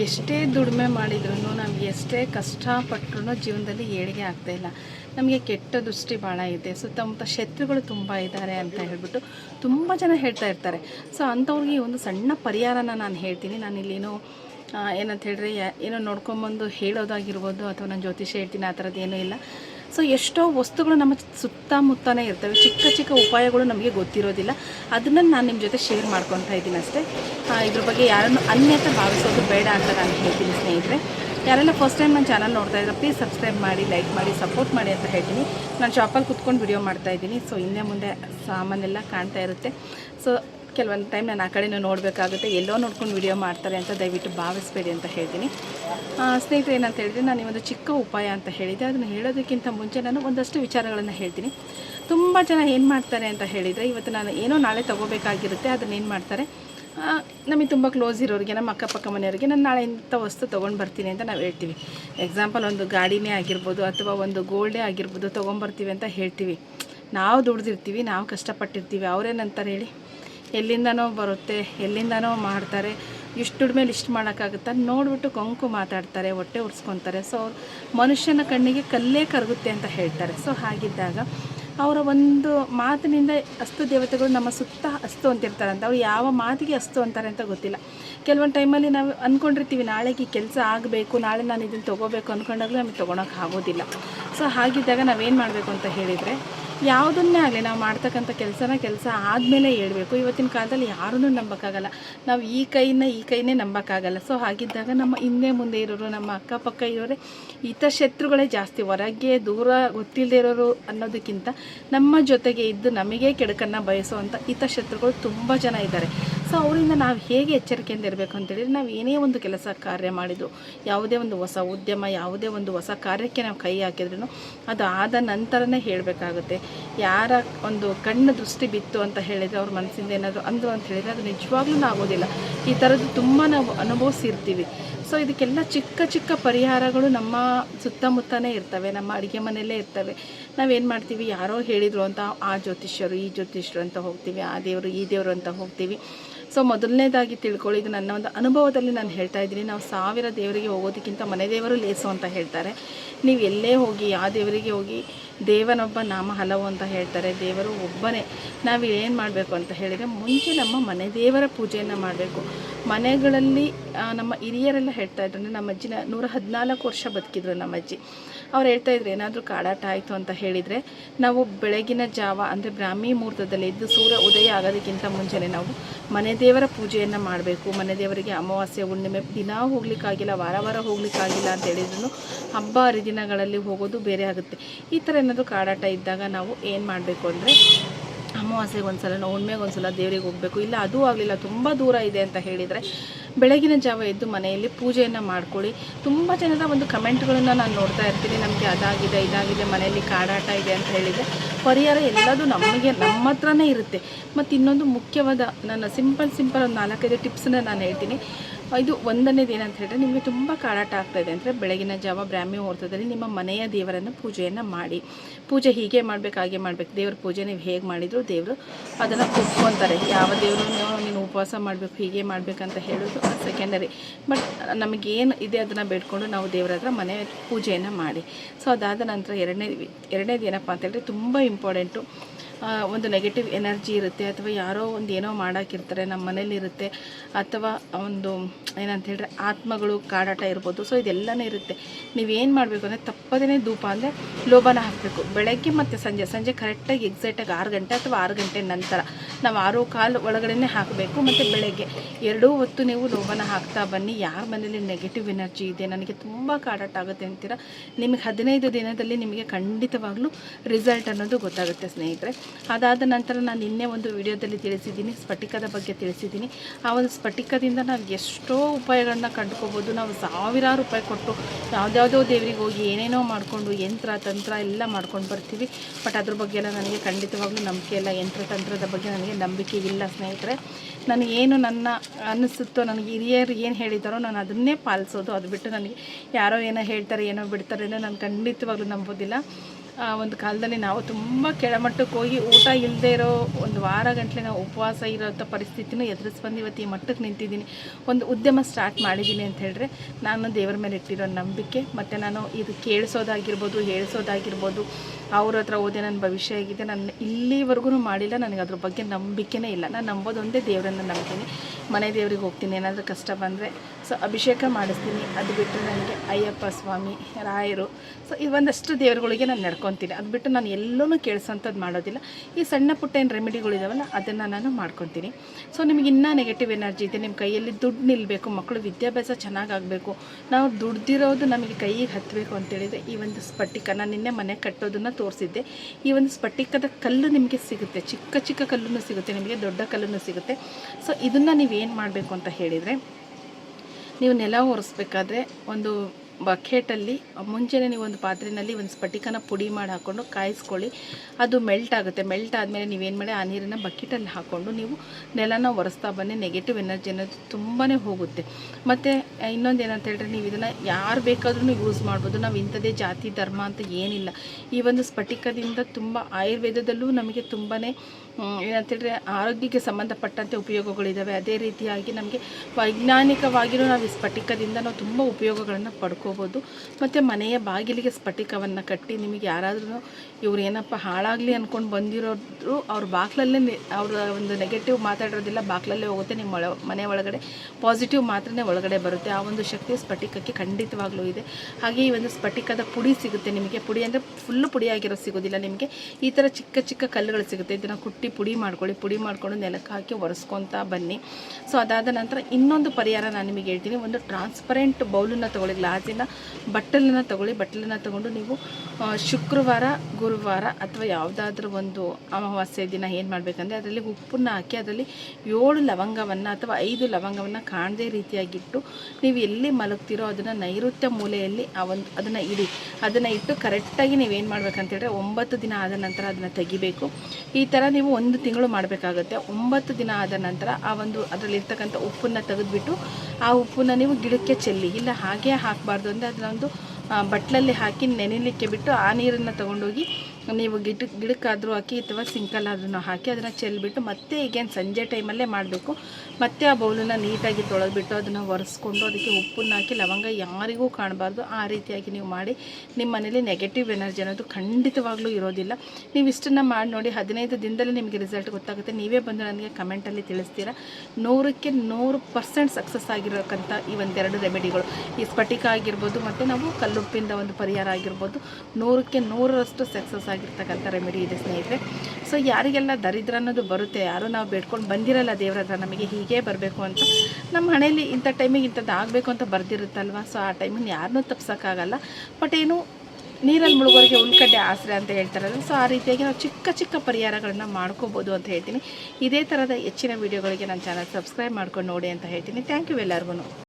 ಎಷ್ಟೇ ದುಡಿಮೆ ಮಾಡಿದ್ರು ನಾವು ಎಷ್ಟೇ ಕಷ್ಟಪಟ್ಟರು ಜೀವನದಲ್ಲಿ ಏಳಿಗೆ ಆಗ್ತಾ ಇಲ್ಲ. ನಮಗೆ ಕೆಟ್ಟ ದೃಷ್ಟಿ ಭಾಳ ಇದೆ. ಸುತ್ತಮುತ್ತ ಶತ್ರುಗಳು ತುಂಬ ಇದ್ದಾರೆ ಅಂತ ಹೇಳ್ಬಿಟ್ಟು ತುಂಬ ಜನ ಹೇಳ್ತಾ ಇರ್ತಾರೆ. ಸೊ ಅಂಥವ್ರಿಗೆ ಒಂದು ಸಣ್ಣ ಪರಿಹಾರನ ನಾನು ಹೇಳ್ತೀನಿ. ನಾನು ಆ, ಏನಂತ ಹೇಳಿದ್ರೆ ಏನೋ ನೋಡ್ಕೊಂಬಂದು ಹೇಳೋದಾಗಿರ್ಬೋದು ಅಥವಾ ನಾನು ಜ್ಯೋತಿಷ್ಯ ಹೇಳ್ತೀನಿ ಆ ಥರದ್ದು ಏನೂ ಇಲ್ಲ. ಸೊ ಎಷ್ಟೋ ವಸ್ತುಗಳು ನಮ್ಮ ಸುತ್ತಮುತ್ತನೇ ಇರ್ತವೆ. ಚಿಕ್ಕ ಚಿಕ್ಕ ಉಪಾಯಗಳು ನಮಗೆ ಗೊತ್ತಿರೋದಿಲ್ಲ. ಅದನ್ನು ನಾನು ನಿಮ್ಮ ಜೊತೆ ಶೇರ್ ಮಾಡ್ಕೊತಾ ಇದ್ದೀನಿ ಅಷ್ಟೇ. ಇದ್ರ ಬಗ್ಗೆ ಯಾರನ್ನು ಅನ್ಯತ ಭಾವಿಸೋದು ಬೇಡ ಅಂತ ನಾನು ಹೇಳ್ತೀನಿ ಸ್ನೇಹಿತರೆ. ಯಾರೆಲ್ಲ ಫಸ್ಟ್ ಟೈಮ್ ನನ್ನ ಚಾನಲ್ ನೋಡ್ತಾ ಇದ್ದಾರೆ ಪ್ಲೀಸ್ ಸಬ್ಸ್ಕ್ರೈಬ್ ಮಾಡಿ ಲೈಕ್ ಮಾಡಿ ಸಪೋರ್ಟ್ ಮಾಡಿ ಅಂತ ಹೇಳ್ತೀನಿ. ನಾನು ಶಾಪಲ್ಲಿ ಕುತ್ಕೊಂಡು ವಿಡಿಯೋ ಮಾಡ್ತಾ ಇದ್ದೀನಿ. ಸೊ ಹಿಂದೆ ಮುಂದೆ ಸಾಮಾನೆಲ್ಲ ಕಾಣ್ತಾ ಇರುತ್ತೆ. ಸೊ ಕೆಲವೊಂದು ಟೈಮ್ ನಾನು ಆ ಕಡೆನೂ ನೋಡಬೇಕಾಗುತ್ತೆ, ಎಲ್ಲೋ ನೋಡ್ಕೊಂಡು ವಿಡಿಯೋ ಮಾಡ್ತಾರೆ ಅಂತ ದಯವಿಟ್ಟು ಭಾವಿಸ್ಬೇಡಿ ಅಂತ ಹೇಳ್ತೀನಿ. ಸ್ನೇಹಿತರೆ, ಏನಂತ ಹೇಳಿದರೆ ನಾನು ಒಂದು ಚಿಕ್ಕ ಉಪಾಯ ಅಂತ ಹೇಳಿದೆ ಅದನ್ನು ಹೇಳೋದಕ್ಕಿಂತ ಮುಂಚೆ ನಾನು ಒಂದಷ್ಟು ವಿಚಾರಗಳನ್ನು ಹೇಳ್ತೀನಿ. ತುಂಬ ಜನ ಏನು ಮಾಡ್ತಾರೆ ಅಂತ ಹೇಳಿದರೆ, ಇವತ್ತು ನಾನು ಏನೋ ನಾಳೆ ತೊಗೋಬೇಕಾಗಿರುತ್ತೆ, ಅದನ್ನು ಏನು ಮಾಡ್ತಾರೆ? ನಮಗೆ ತುಂಬ ಕ್ಲೋಸ್ ಇರೋರಿಗೆ, ನಮ್ಮ ಅಕ್ಕಪಕ್ಕ ಮನೆಯವರಿಗೆ ನಾನು ನಾಳೆ ಇಂಥ ವಸ್ತು ತೊಗೊಂಡು ಬರ್ತೀನಿ ಅಂತ ನಾವು ಹೇಳ್ತೀವಿ. ಎಕ್ಸಾಂಪಲ್ ಒಂದು ಗಾಡಿನೇ ಆಗಿರ್ಬೋದು ಅಥವಾ ಒಂದು ಗೋಲ್ಡೇ ಆಗಿರ್ಬೋದು ತೊಗೊಂಬರ್ತೀವಿ ಅಂತ ಹೇಳ್ತೀವಿ. ನಾವು ದುಡ್ದಿರ್ತೀವಿ, ನಾವು ಕಷ್ಟಪಟ್ಟಿರ್ತೀವಿ. ಅವ್ರೇನಂತಾರೆ ಹೇಳಿ? ಎಲ್ಲಿಂದನೋ ಬರುತ್ತೆ, ಎಲ್ಲಿಂದನೋ ಮಾಡ್ತಾರೆ, ಇಷ್ಟು ದುಡ್ಮೆ ಇಷ್ಟು ಮಾಡೋಕ್ಕಾಗುತ್ತಾ ನೋಡಿಬಿಟ್ಟು ಕೊಂಕು ಮಾತಾಡ್ತಾರೆ, ಹೊಟ್ಟೆ ಉರ್ಸ್ಕೊತಾರೆ. ಸೊ ಮನುಷ್ಯನ ಕಣ್ಣಿಗೆ ಕಲ್ಲೇ ಕರಗುತ್ತೆ ಅಂತ ಹೇಳ್ತಾರೆ. ಸೊ ಹಾಗಿದ್ದಾಗ ಅವರ ಒಂದು ಮಾತಿನಿಂದ ಅಸ್ತು ದೇವತೆಗಳು ನಮ್ಮ ಸುತ್ತ ಅಸ್ತು ಅಂತಿರ್ತಾರೆ ಅಂತ. ಅವ್ರು ಯಾವ ಮಾತಿಗೆ ಅಸ್ತು ಅಂತಾರೆ ಅಂತ ಗೊತ್ತಿಲ್ಲ. ಕೆಲವೊಂದು ಟೈಮಲ್ಲಿ ನಾವು ಅಂದ್ಕೊಂಡಿರ್ತೀವಿ ನಾಳೆಗೆ ಕೆಲಸ ಆಗಬೇಕು, ನಾಳೆ ನಾನು ಇದನ್ನು ತೊಗೋಬೇಕು ಅಂದ್ಕೊಂಡಾಗಲೂ ನಮಗೆ ತೊಗೊಳಕ್ಕೆ ಆಗೋದಿಲ್ಲ. ಸೊ ಹಾಗಿದ್ದಾಗ ನಾವೇನು ಮಾಡಬೇಕು ಅಂತ ಹೇಳಿದರೆ ಯಾವುದನ್ನೇ ಆಗಲಿ ನಾವು ಮಾಡ್ತಕ್ಕಂಥ ಕೆಲಸನ ಕೆಲಸ ಆದಮೇಲೆ ಹೇಳಬೇಕು. ಇವತ್ತಿನ ಕಾಲದಲ್ಲಿ ಯಾರನ್ನೂ ನಂಬೋಕ್ಕಾಗಲ್ಲ. ನಾವು ಈ ಕೈನ ಈ ಕೈನೇ ನಂಬೋಕ್ಕಾಗಲ್ಲ. ಸೊ ಹಾಗಿದ್ದಾಗ ನಮ್ಮ ಹಿಂದೆ ಮುಂದೆ ಇರೋರು, ನಮ್ಮ ಅಕ್ಕಪಕ್ಕ ಇರೋರೆ ಹಿತಶತ್ರುಗಳೇ ಜಾಸ್ತಿ. ಹೊರಗೆ ದೂರ ಗೊತ್ತಿಲ್ಲದೆ ಇರೋರು ಅನ್ನೋದಕ್ಕಿಂತ ನಮ್ಮ ಜೊತೆಗೆ ಇದ್ದು ನಮಗೆ ಕೆಡಕನ್ನು ಬಯಸುವಂಥ ಹಿತಶತ್ರುಗಳು ತುಂಬ ಜನ ಇದ್ದಾರೆ. ಸೊ ಅವರಿಂದ ನಾವು ಹೇಗೆ ಎಚ್ಚರಿಕೆಯಿಂದ ಇರಬೇಕು ಅಂತೇಳಿದ್ರೆ ನಾವು ಏನೇ ಒಂದು ಕೆಲಸ ಕಾರ್ಯ ಮಾಡಿದ್ರು, ಯಾವುದೇ ಒಂದು ಹೊಸ ಉದ್ಯಮ, ಯಾವುದೇ ಒಂದು ಹೊಸ ಕಾರ್ಯಕ್ಕೆ ನಾವು ಕೈ ಹಾಕಿದ್ರೂ ಅದು ಆದ ನಂತರನೇ ಹೇಳಬೇಕಾಗುತ್ತೆ. ಯಾರ ಒಂದು ಕಣ್ಣು ದೃಷ್ಟಿ ಬಿತ್ತು ಅಂತ ಹೇಳಿದರೆ, ಅವ್ರ ಮನಸ್ಸಿಂದ ಏನಾದರೂ ಅಂದರು ಅಂತ ಹೇಳಿದರೆ ಅದು ನಿಜವಾಗ್ಲೂ ಆಗೋದಿಲ್ಲ ಈ ಥರದ್ದು ತುಂಬ ನಾವು ಅನುಭವಿಸಿರ್ತೀವಿ. ಸೊ ಇದಕ್ಕೆಲ್ಲ ಚಿಕ್ಕ ಚಿಕ್ಕ ಪರಿಹಾರಗಳು ನಮ್ಮ ಸುತ್ತಮುತ್ತನೇ ಇರ್ತವೆ, ನಮ್ಮ ಅಡುಗೆ ಮನೆಯಲ್ಲೇ ಇರ್ತವೆ. ನಾವೇನು ಮಾಡ್ತೀವಿ, ಯಾರೋ ಹೇಳಿದರು ಅಂತ, ಆ ಜ್ಯೋತಿಷ್ಯರು, ಈ ಜ್ಯೋತಿಷ್ಯರು ಅಂತ ಹೋಗ್ತೀವಿ, ಆ ದೇವರು, ಈ ದೇವರು ಅಂತ ಹೋಗ್ತೀವಿ. ಸೊ ಮೊದಲನೇದಾಗಿ ತಿಳ್ಕೊಳ್ಳಿ, ಇದು ನನ್ನ ಒಂದು ಅನುಭವದಲ್ಲಿ ನಾನು ಹೇಳ್ತಾ ಇದ್ದೀನಿ. ನಾವು ಸಾವಿರ ದೇವರಿಗೆ ಹೋಗೋದಕ್ಕಿಂತ ಮನೆ ದೇವರು ಲೇಸು ಅಂತ ಹೇಳ್ತಾರೆ. ನೀವು ಎಲ್ಲೇ ಹೋಗಿ, ಆ ದೇವರಿಗೆ ಹೋಗಿ, ದೇವನೊಬ್ಬ ನಾಮ ಹಲವು ಅಂತ ಹೇಳ್ತಾರೆ, ದೇವರು ಒಬ್ಬನೇ. ನಾವು ಏನು ಮಾಡಬೇಕು ಅಂತ ಹೇಳಿದರೆ, ಮುಂಚೆ ನಮ್ಮ ಮನೆ ದೇವರ ಪೂಜೆಯನ್ನು ಮಾಡಬೇಕು. ಮನೆಗಳಲ್ಲಿ ನಮ್ಮ ಹಿರಿಯರೆಲ್ಲ ಹೇಳ್ತಾ ಇದ್ರು ನಮ್ಮ ಅಜ್ಜಿನ ನೂರ ಹದಿನಾಲ್ಕು ವರ್ಷ ಬದುಕಿದ್ರು ನಮ್ಮ ಅಜ್ಜಿ. ಅವ್ರು ಹೇಳ್ತಾ ಇದ್ರು, ಏನಾದರೂ ಕಾಡಾಟ ಆಯಿತು ಅಂತ ಹೇಳಿದರೆ, ನಾವು ಬೆಳಗಿನ ಜಾವ, ಅಂದರೆ ಬ್ರಾಹ್ಮಿ ಮುಹೂರ್ತದಲ್ಲಿ ಇದ್ದು ಸೂರ್ಯ ಉದಯ ಆಗೋದಕ್ಕಿಂತ ಮುಂಚೆನೇ ನಾವು ಮನೆ ದೇವರ ಪೂಜೆಯನ್ನು ಮಾಡಬೇಕು. ಮನೆ ದೇವರಿಗೆ ಅಮಾವಾಸ್ಯೆ ಹುಣ್ಣಿಮೆ ದಿನ ಹೋಗ್ಲಿಕ್ಕಾಗಿಲ್ಲ, ವಾರ ವಾರ ಹೋಗ್ಲಿಕ್ಕಾಗಿಲ್ಲ ಅಂತ ಹೇಳಿದ್ರು. ಹಬ್ಬ ಹರಿದಿನಗಳಲ್ಲಿ ಹೋಗೋದು ಬೇರೆ ಆಗುತ್ತೆ. ಈ ಥರ ಏನಾದರೂ ಕಾಡಾಟ ಇದ್ದಾಗ ನಾವು ಏನು ಮಾಡಬೇಕು ಅಂದರೆ ಅಮಾವಾಸ್ಯೆಗೆ ಒಂದ್ಸಲ ಹುಣ್ಮೆಗೆ ಒಂದ್ಸಲ ದೇವರಿಗೆ ಹೋಗಬೇಕು. ಇಲ್ಲ, ಅದು ಆಗಲಿಲ್ಲ, ತುಂಬ ದೂರ ಇದೆ ಅಂತ ಹೇಳಿದರೆ ಬೆಳಗಿನ ಜಾವ ಎದ್ದು ಮನೆಯಲ್ಲಿ ಪೂಜೆಯನ್ನು ಮಾಡ್ಕೊಳ್ಳಿ. ತುಂಬ ಜನರ ಒಂದು ಕಮೆಂಟ್ಗಳನ್ನು ನಾನು ನೋಡ್ತಾ ಇರ್ತೀನಿ. ನಮಗೆ ಅದಾಗಿದೆ, ಇದಾಗಿದೆ, ಮನೆಯಲ್ಲಿ ಕಾಡಾಟ ಇದೆ ಅಂತ ಹೇಳಿದರೆ ಪರಿಹಾರ ಎಲ್ಲದೂ ನಮಗೆ, ನಮ್ಮ ಹತ್ರನೇ ಇರುತ್ತೆ. ಮತ್ತು ಇನ್ನೊಂದು ಮುಖ್ಯವಾದ, ನನ್ನ ಸಿಂಪಲ್ ಸಿಂಪಲ್ ಒಂದು ನಾಲ್ಕೈದು ಟಿಪ್ಸನ್ನ ನಾನು ಹೇಳ್ತೀನಿ. ಇದು ಒಂದನೇದು ಏನಂತ ಹೇಳಿದ್ರೆ, ನಿಮಗೆ ತುಂಬ ಕಾಡಾಟ ಆಗ್ತಾಯಿದೆ ಅಂದರೆ ಬೆಳಗಿನ ಜಾವ ಬ್ರಾಹ್ಮಿ ಮುಹೂರ್ತದಲ್ಲಿ ನಿಮ್ಮ ಮನೆಯ ದೇವರನ್ನು ಪೂಜೆಯನ್ನು ಮಾಡಿ. ಪೂಜೆ ಹೀಗೆ ಮಾಡಬೇಕು, ಹಾಗೆ ಮಾಡಬೇಕು. ದೇವ್ರ ಪೂಜೆ ನೀವು ಹೇಗೆ ಮಾಡಿದರೂ ದೇವರು ಅದನ್ನು ಒಪ್ಕೊತಾರೆ. ಯಾವ ದೇವರು ನೀನು ಉಪವಾಸ ಮಾಡಬೇಕು, ಹೀಗೆ ಮಾಡಬೇಕಂತ ಹೇಳೋದು ಸೆಕೆಂಡರಿ ಬಟ್ ನಮಗೇನು ಇದೆ ಅದನ್ನು ಬೇಡ್ಕೊಂಡು ನಾವು ದೇವರ ಹತ್ರ ಮನೆ ಪೂಜೆಯನ್ನು ಮಾಡಿ. ಸೊ ಅದಾದ ನಂತರ ಎರಡನೇ, ಎರಡನೇದು ಏನಪ್ಪ ಅಂತ ಹೇಳಿದ್ರೆ ತುಂಬ ಇಂಪಾರ್ಟೆಂಟು ಒಂದು ನೆಗೆಟಿವ್ ಎನರ್ಜಿ ಇರುತ್ತೆ ಅಥವಾ ಯಾರೋ ಒಂದು ಏನೋ ಮಾಡೋಕ್ಕಿರ್ತಾರೆ ನಮ್ಮ ಮನೇಲಿರುತ್ತೆ ಅಥವಾ ಒಂದು ಏನಂತ ಹೇಳಿದ್ರೆ ಆತ್ಮಗಳು ಕಾಡಾಟ ಇರ್ಬೋದು. ಸೊ ಇದೆಲ್ಲನೇ ಇರುತ್ತೆ. ನೀವೇನು ಮಾಡಬೇಕು ಅಂದರೆ ತಪ್ಪದೇ ಧೂಪ ಅಂದರೆ ಲೋಭನ ಹಾಕಬೇಕು. ಬೆಳಗ್ಗೆ ಮತ್ತು ಸಂಜೆ ಸಂಜೆ ಕರೆಕ್ಟಾಗಿ ಎಕ್ಸಾಕ್ಟಾಗಿ ಆರು ಗಂಟೆ ಅಥವಾ ಆರು ಗಂಟೆ ನಂತರ ನಾವು ಆರು ಕಾಲು ಒಳಗಡೆ ಹಾಕಬೇಕು. ಮತ್ತು ಬೆಳಗ್ಗೆ ಎರಡೂ ಹೊತ್ತು ನೀವು ಲೋಭನ ಹಾಕ್ತಾ ಬನ್ನಿ. ಯಾರ ಮನೇಲಿ ನೆಗೆಟಿವ್ ಎನರ್ಜಿ ಇದೆ, ನನಗೆ ತುಂಬ ಕಾಡಾಟ ಆಗುತ್ತೆ ಅಂತೀರ? ನಿಮಗೆ ಹದಿನೈದು ದಿನದಲ್ಲಿ ನಿಮಗೆ ಖಂಡಿತವಾಗ್ಲೂ ರಿಸಲ್ಟ್ ಅನ್ನೋದು ಗೊತ್ತಾಗುತ್ತೆ ಸ್ನೇಹಿತರೆ. ಅದಾದ ನಂತರ ನಾನು ನಿನ್ನೆ ಒಂದು ವಿಡಿಯೋದಲ್ಲಿ ತಿಳಿಸಿದ್ದೀನಿ, ಸ್ಫಟಿಕದ ಬಗ್ಗೆ ತಿಳಿಸಿದ್ದೀನಿ. ಆ ಒಂದು ಸ್ಫಟಿಕದಿಂದ ನಾವು ಎಷ್ಟೋ ಉಪಾಯಗಳನ್ನ ಕಂಡುಕೋಬೋದು. ನಾವು ಸಾವಿರಾರು ರೂಪಾಯಿ ಕೊಟ್ಟು ಯಾವುದ್ಯಾವುದೋ ದೇವರಿಗೆ ಹೋಗಿ ಏನೇನೋ ಮಾಡಿಕೊಂಡು ಯಂತ್ರ, ತಂತ್ರ ಎಲ್ಲ ಮಾಡ್ಕೊಂಡು ಬರ್ತೀವಿ. ಬಟ್ ಅದ್ರ ಬಗ್ಗೆ ಎಲ್ಲ ನನಗೆ ಖಂಡಿತವಾಗ್ಲೂ ನಂಬಿಕೆ ಇಲ್ಲ. ಯಂತ್ರ, ತಂತ್ರದ ಬಗ್ಗೆ ನನಗೆ ನಂಬಿಕೆ ಇಲ್ಲ, ಸ್ನೇಹಿತರೆ. ನಾನು ಏನು ನನ್ನ ಅನ್ನಿಸುತ್ತೋ ನನಗೆ ಹಿರಿಯರು ಏನು ಹೇಳಿದಾರೋ ನಾನು ಅದನ್ನೇ ಪಾಲಿಸೋದು. ಅದು ಬಿಟ್ಟು ನನಗೆ ಯಾರೋ ಏನೋ ಹೇಳ್ತಾರೆ, ಏನೋ ಬಿಡ್ತಾರೆ ಅಂದರೆ ನಾನು ಖಂಡಿತವಾಗ್ಲೂ ನಂಬೋದಿಲ್ಲ. ಒಂದು ಕಾಲದಲ್ಲಿ ನಾವು ತುಂಬ ಕೆಳಮಟ್ಟಕ್ಕೆ ಹೋಗಿ ಊಟ ಇಲ್ಲದೆ ಇರೋ ಒಂದು ವಾರ ಗಂಟಲೆ ನಾವು ಉಪವಾಸ ಇರೋಂಥ ಪರಿಸ್ಥಿತಿನೂ ಎದುರಿಸಿ ಬಂದು ಇವತ್ತು ಈ ಮಟ್ಟಕ್ಕೆ ನಿಂತಿದ್ದೀನಿ. ಒಂದು ಉದ್ಯಮ ಸ್ಟಾರ್ಟ್ ಮಾಡಿದ್ದೀನಿ ಅಂತ ಹೇಳಿದ್ರೆ ನಾನು ದೇವರ ಮೇಲೆ ಇಟ್ಟಿರೋ ನಂಬಿಕೆ, ಮತ್ತು ನಾನು ಇದು ಕೇಳಿಸೋದಾಗಿರ್ಬೋದು, ಹೇಳಿಸೋದಾಗಿರ್ಬೋದು, ಅವ್ರ ಹತ್ರ ಓದೇ ನನ್ನ ಭವಿಷ್ಯ ಆಗಿದೆ ನಾನು ಇಲ್ಲಿವರೆಗೂ ಮಾಡಿಲ್ಲ, ನನಗೆ ಅದ್ರ ಬಗ್ಗೆ ನಂಬಿಕೆನೇ ಇಲ್ಲ. ನಾನು ನಂಬೋದೊಂದೇ ದೇವರನ್ನು ನಂಬ್ತೀನಿ. ಮನೆ ದೇವ್ರಿಗೆ ಹೋಗ್ತೀನಿ, ಏನಾದರೂ ಕಷ್ಟ ಬಂದರೆ. ಸೊ ಅಭಿಷೇಕ ಮಾಡಿಸ್ತೀನಿ. ಅದು ಬಿಟ್ಟರೆ ನನಗೆ ಅಯ್ಯಪ್ಪ ಸ್ವಾಮಿ, ರಾಯರು. ಸೊ ಈ ಒಂದಷ್ಟು ದೇವರುಗಳಿಗೆ ನಾನು ನಡ್ಕೊತೀನಿ ಅದು ಬಿಟ್ಟು ನಾನು ಎಲ್ಲೂ ಕೇಳಿಸೋಂಥದ್ದು ಮಾಡೋದಿಲ್ಲ. ಈ ಸಣ್ಣ ಪುಟ್ಟ ಏನು ರೆಮಿಡಿಗಳಿದಾವಲ್ಲ ಅದನ್ನು ನಾನು ಮಾಡ್ಕೊತೀನಿ. ಸೊ ನಿಮ್ಗೆ ಇನ್ನೂ ನೆಗೆಟಿವ್ ಎನರ್ಜಿ ಇದೆ ನಿಮ್ಮ ಕೈಯಲ್ಲಿ ದುಡ್ಡು ನಿಲ್ಲಬೇಕು ಮಕ್ಕಳು ವಿದ್ಯಾಭ್ಯಾಸ ಚೆನ್ನಾಗಾಗಬೇಕು. ನಾವು ದುಡ್ದಿರೋದು ನಮಗೆ ಕೈಗೆ ಹತ್ತಬೇಕು ಅಂತೇಳಿದರೆ, ಈ ಒಂದು ಸ್ಫಟಿಕ, ನಾನು ನಿನ್ನೆ ಮನೆ ಕಟ್ಟೋದನ್ನು ತೋರಿಸಿದ್ದೆ. ಈ ಒಂದು ಸ್ಫಟಿಕದ ಕಲ್ಲು ನಿಮಗೆ ಸಿಗುತ್ತೆ, ಚಿಕ್ಕ ಚಿಕ್ಕ ಕಲ್ಲೂ ಸಿಗುತ್ತೆ, ನಿಮಗೆ ದೊಡ್ಡ ಕಲ್ಲೂ ಸಿಗುತ್ತೆ. ಸೊ ಇದನ್ನು ನೀವೇನು ಮಾಡಬೇಕು ಅಂತ ಹೇಳಿದರೆ, ನೀವು ನೆಲ ಒರೆಸ್ಬೇಕಾದ್ರೆ ಒಂದು ಬಕೆಟಲ್ಲಿ ಮುಂಚೆನೇ ನೀವು ಒಂದು ಪಾತ್ರೆಯಲ್ಲಿ ಒಂದು ಸ್ಫಟಿಕನ ಪುಡಿ ಮಾಡಿ ಹಾಕ್ಕೊಂಡು ಕಾಯಿಸ್ಕೊಳ್ಳಿ. ಅದು ಮೆಲ್ಟ್ ಆಗುತ್ತೆ. ಮೆಲ್ಟ್ ಆದಮೇಲೆ ನೀವೇನು ಮಾಡಿ, ಆ ನೀರನ್ನು ಬಕೆಟಲ್ಲಿ ಹಾಕ್ಕೊಂಡು ನೀವು ನೆಲನ ಒರೆಸ್ತಾ ಬನ್ನಿ. ನೆಗೆಟಿವ್ ಎನರ್ಜಿ ಅನ್ನೋದು ತುಂಬಾ ಹೋಗುತ್ತೆ. ಮತ್ತು ಇನ್ನೊಂದು ಏನಂತ ಹೇಳಿದ್ರೆ, ನೀವು ಇದನ್ನು ಯಾರು ಬೇಕಾದ್ರೂ ಯೂಸ್ ಮಾಡ್ಬೋದು. ನಾವು ಇಂಥದ್ದೇ ಜಾತಿ, ಧರ್ಮ ಅಂತ ಏನಿಲ್ಲ. ಈ ಒಂದು ಸ್ಫಟಿಕದಿಂದ ತುಂಬ ಆಯುರ್ವೇದದಲ್ಲೂ ನಮಗೆ ತುಂಬಾ ಏನಂತೇಳಿದ್ರೆ ಆರೋಗ್ಯಕ್ಕೆ ಸಂಬಂಧಪಟ್ಟಂತೆ ಉಪಯೋಗಗಳಿದ್ದಾವೆ ಅದೇ ರೀತಿಯಾಗಿ ನಮಗೆ ವೈಜ್ಞಾನಿಕವಾಗಿಯೂ ನಾವು ಈ ಸ್ಫಟಿಕದಿಂದ ನಾವು ತುಂಬ ಉಪಯೋಗಗಳನ್ನು ಪಡ್ಕೋಬೋದು. ಮತ್ತು ಮನೆಯ ಬಾಗಿಲಿಗೆ ಸ್ಫಟಿಕವನ್ನು ಕಟ್ಟಿ ನಿಮಗೆ ಯಾರಾದ್ರೂ ಇವ್ರು ಏನಪ್ಪ ಹಾಳಾಗಲಿ ಅಂದ್ಕೊಂಡು ಬಂದಿರೋರು ಅವ್ರ ಬಾಕ್ಲಲ್ಲೇ ಅವರ ಒಂದು ನೆಗೆಟಿವ್ ಮಾತಾಡಿರೋದಿಲ್ಲ ಬಾಕ್ಲಲ್ಲೇ ಹೋಗುತ್ತೆ, ನಿಮ್ಮ ಒಳ, ಮನೆ ಒಳಗಡೆ ಪಾಸಿಟಿವ್ ಮಾತ್ರನೇ ಒಳಗಡೆ ಬರುತ್ತೆ. ಆ ಒಂದು ಶಕ್ತಿ ಸ್ಫಟಿಕಕ್ಕೆ ಖಂಡಿತವಾಗ್ಲೂ ಇದೆ. ಹಾಗೆ ಈ ಒಂದು ಸ್ಫಟಿಕದ ಪುಡಿ ಸಿಗುತ್ತೆ ನಿಮಗೆ. ಪುಡಿ ಅಂದರೆ ಫುಲ್ಲು ಪುಡಿಯಾಗಿರೋ ಸಿಗೋದಿಲ್ಲ ನಿಮಗೆ. ಈ ಥರ ಚಿಕ್ಕ ಚಿಕ್ಕ ಕಲ್ಲುಗಳು ಸಿಗುತ್ತೆ. ಇದನ್ನು ಕುಟ್ಟಿ ಪುಡಿ ಮಾಡ್ಕೊಳ್ಳಿ, ಪುಡಿ ಮಾಡಿಕೊಂಡು ನೆಲಕ್ಕೆ ಹಾಕಿ ಒರೆಸ್ಕೊತಾ ಬನ್ನಿ. ಸೊ ಅದಾದ ನಂತರ ಇನ್ನೊಂದು ಪರಿಹಾರ ನಾನು ನಿಮಗೆ ಹೇಳ್ತೀನಿ. ಒಂದು ಟ್ರಾನ್ಸ್ಪರೆಂಟ್ ಬೌಲನ್ನು ತೊಗೊಳ್ಳಿ ಗ್ಲಾಸಿನ ಬಟ್ಟಲನ್ನು ತೊಗೊಳ್ಳಿ. ಬಟ್ಟಲನ್ನು ತೊಗೊಂಡು ನೀವು ಶುಕ್ರವಾರ, ಗುರುವಾರ ಅಥವಾ ಯಾವುದಾದ್ರೂ ಒಂದು ಅಮಾವಾಸ್ಯೆ ದಿನ ಏನು ಮಾಡಬೇಕಂದ್ರೆ ಅದರಲ್ಲಿ ಉಪ್ಪನ್ನ ಹಾಕಿ ಅದರಲ್ಲಿ ಏಳು ಲವಂಗವನ್ನು ಅಥವಾ ಐದು ಲವಂಗವನ್ನು ಕಾಣದೇ ರೀತಿಯಾಗಿಟ್ಟು ನೀವು ಎಲ್ಲಿ ಮಲಗ್ತಿರೋ ಅದನ್ನು ನೈಋತ್ಯ ಮೂಲೆಯಲ್ಲಿ ಆ ಒಂದು ಅದನ್ನು ಇಡಿ. ಅದನ್ನು ಇಟ್ಟು ಕರೆಕ್ಟಾಗಿ ನೀವೇನು ಮಾಡ್ಬೇಕಂತೇಳಿದ್ರೆ ಒಂಬತ್ತು ದಿನ ಆದ ನಂತರ ಅದನ್ನು ತೆಗಿಬೇಕು. ಈ ಥರ ನೀವು ಒಂದು ತಿಂಗಳು ಮಾಡಬೇಕಾಗುತ್ತೆ. ಒಂಬತ್ತು ದಿನ ಆದ ನಂತರ ಆ ಒಂದು ಅದರಲ್ಲಿರ್ತಕ್ಕಂಥ ಉಪ್ಪನ್ನು ತೆಗೆದುಬಿಟ್ಟು ಆ ಉಪ್ಪನ್ನ ನೀವು ಗಿಡಕ್ಕೆ ಚೆಲ್ಲಿ, ಇಲ್ಲ ಹಾಗೆ ಹಾಕಬಾರ್ದು ಅಂದರೆ ಅದನ್ನೊಂದು ಬಟ್ಲಲ್ಲಿ ಹಾಕಿ ನೆನೆಲಿಕ್ಕೆ ಬಿಟ್ಟು ಆ ನೀರನ್ನು ತೊಗೊಂಡೋಗಿ ನೀವು ಗಿಡ, ಗಿಡಕ್ಕಾದರೂ ಹಾಕಿ ಅಥವಾ ಸಿಂಕಲ್ಲಾದ್ರೂ ಹಾಕಿ ಅದನ್ನು ಚೆಲ್ಬಿಟ್ಟು ಮತ್ತೆ ಈಗೇನು ಸಂಜೆ ಟೈಮಲ್ಲೇ ಮಾಡಬೇಕು. ಮತ್ತೆ ಆ ಬೌಲನ್ನು ನೀಟಾಗಿ ತೊಳೆದ್ಬಿಟ್ಟು ಅದನ್ನು ಒರೆಸ್ಕೊಂಡು ಅದಕ್ಕೆ ಉಪ್ಪನ್ನು ಹಾಕಿ ಲವಂಗ ಯಾರಿಗೂ ಕಾಣಬಾರ್ದು. ಆ ರೀತಿಯಾಗಿ ನೀವು ಮಾಡಿ. ನಿಮ್ಮ ಮನೇಲಿ ನೆಗೆಟಿವ್ ಎನರ್ಜಿ ಅನ್ನೋದು ಖಂಡಿತವಾಗ್ಲೂ ಇರೋದಿಲ್ಲ. ನೀವು ಇಷ್ಟನ್ನು ಮಾಡಿ ನೋಡಿ ಹದಿನೈದು ದಿನದಲ್ಲಿ ನಿಮಗೆ ರಿಸಲ್ಟ್ ಗೊತ್ತಾಗುತ್ತೆ. ನೀವೇ ಬಂದು ನನಗೆ ಕಮೆಂಟಲ್ಲಿ ತಿಳಿಸ್ತೀರಾ? ನೂರಕ್ಕೆ ನೂರು ಪರ್ಸೆಂಟ್ ಸಕ್ಸಸ್ ಆಗಿರೋಕ್ಕಂಥ ಈ ಒಂದೆರಡು ರೆಮಿಡಿಗಳು ಈ ಸ್ಫಟಿಕ ಆಗಿರ್ಬೋದು, ಮತ್ತು ನಾವು ಕಲ್ಲುಪ್ಪಿಂದ ಒಂದು ಪರಿಹಾರ ಆಗಿರ್ಬೋದು. ನೂರಕ್ಕೆ ನೂರರಷ್ಟು ಸಕ್ಸಸ್ ಆಗಿರ್ತಕ್ಕಂಥ ರೆಮಿಡಿ ಇದೆ, ಸ್ನೇಹಿತರೆ. ಸೊ ಯಾರಿಗೆಲ್ಲ ದರಿದ್ರ ಅನ್ನೋದು ಬರುತ್ತೆ, ಯಾರು ನಾವು ಬೇಡ್ಕೊಂಡು ಬಂದಿರಲ್ಲ ದೇವ್ರ ಹತ್ರ, ನಮಗೆ ಹೀಗೆ ಬರಬೇಕು ಅಂತ. ನಮ್ಮ ಹಣೆಯಲ್ಲಿ ಇಂಥ ಟೈಮಿಗೆ ಇಂಥದ್ದು ಆಗಬೇಕು ಅಂತ ಬರ್ದಿರುತ್ತಲ್ವ? ಸೊ ಆ ಟೈಮನ್ನು ಯಾರನ್ನೂ ತಪ್ಸೋಕ್ಕಾಗಲ್ಲ. ಬಟ್ ಏನು, ನೀರಲ್ಲಿ ಮುಳುಗೋರಿಗೆ ಉಳ್ಕಡ್ಡೆ ಆಸರೆ ಅಂತ ಹೇಳ್ತಾರಲ್ಲ ಸೊ ಆ ರೀತಿಯಾಗಿ ನಾವು ಚಿಕ್ಕ ಚಿಕ್ಕ ಪರಿಹಾರಗಳನ್ನ ಮಾಡ್ಕೋಬೋದು ಅಂತ ಹೇಳ್ತೀನಿ. ಇದೇ ಥರದ ಹೆಚ್ಚಿನ ವೀಡಿಯೋಗಳಿಗೆ ನನ್ನ ಚಾನಲ್ ಸಬ್ಸ್ಕ್ರೈಬ್ ಮಾಡ್ಕೊಂಡು ನೋಡಿ ಅಂತ ಹೇಳ್ತೀನಿ. ಥ್ಯಾಂಕ್ ಯು ಎಲ್ಲರಿಗೂ